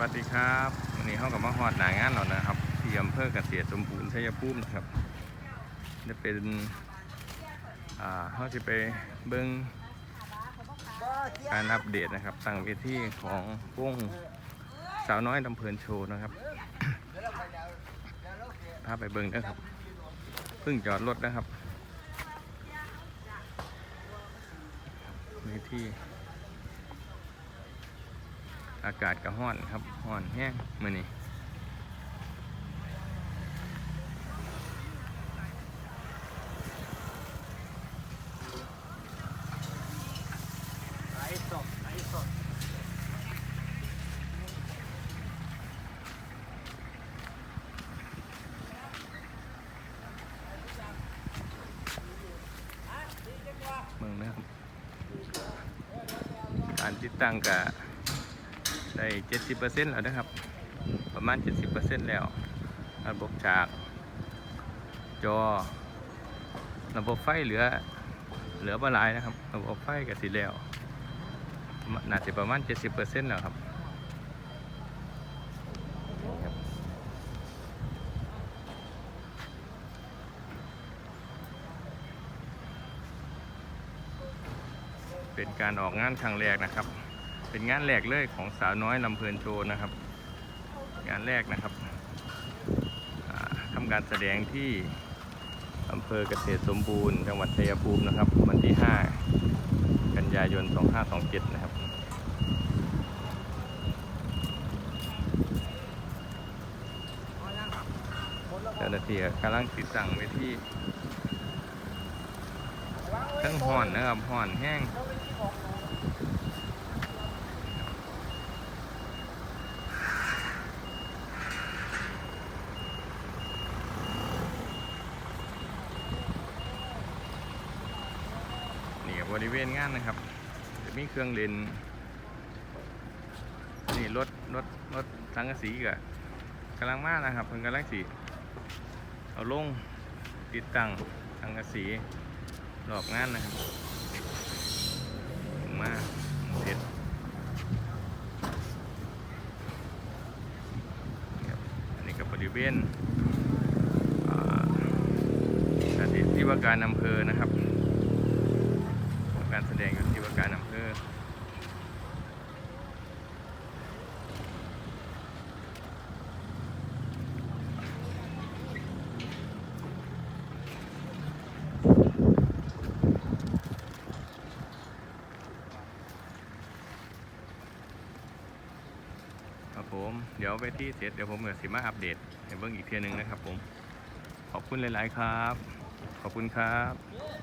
วัสดีครับวันนี้เข้ากับมาฮอดหนางานเรานะครับที่อำเภอเกษตรสมบูรณ์ชัยภูมินะครับจะเป็นอ่าเขาจะไปเบิ้งการอัปเดตนะครับตั้งเวทีของวงสาวน้อยลำเพลินโชว์นะครับพาไปเบิ้งนะครับเพิ่งจอดรถนะครับเวที อากาศก็ห้อนครับห้อนแห้งมือนี้ไหลสดไหลสดเมืองนะครับการติดตั้งก็ ได้เจ็ดสิบเปอร์เซ็นต์แล้วนะครับ ประมาณเจ็ดสิบเปอร์เซ็นต์แล้ว ระบบฉาก จอ ระบบไฟเหลือ เหลือบ่หลายนะครับ ระบบไฟก็สิแล้ว น่าจะประมาณเจ็ดสิบเปอร์เซ็นต์แล้วครับนี่ครับเป็นการออกงานครั้งแรกนะครับ เป็นงานแรกเลยของสาวน้อยลำเพลินโชว์นะครับ งานแรกนะครับทำการแสดงที่อำเภอเกษตรสมบูรณ์จังหวัดชัยภูมินะครับ วันที่ 5 กันยายน 2527 นะครับเจ้าหน้าที่กำลังติดตั้งไว้ที่เครื่องห่อนนะครับห่อนแห้ง บริเวณงานนะครับจะมีเครื่องเลนนี่รถรถรถสังกะสีกับกำลังมานะครับเพิ่งกำลังสีเอาลงติดตั้งสังกะสีรอบงานนะครับมาเสร็จนี่ครับอันนี้กับบริเวณอ่าสถานที่ว่าการอำเภอนะครับ ดงอยู่ที่ว่าการอำเภอครับผม เดี๋ยวไปที่เสร็จเดี๋ยวผมจะสิมาอัปเดตให้เบิ่งอีกเทียหนึงนะครับผม ขอบคุณหลาย ๆ ครับ ขอบคุณครับ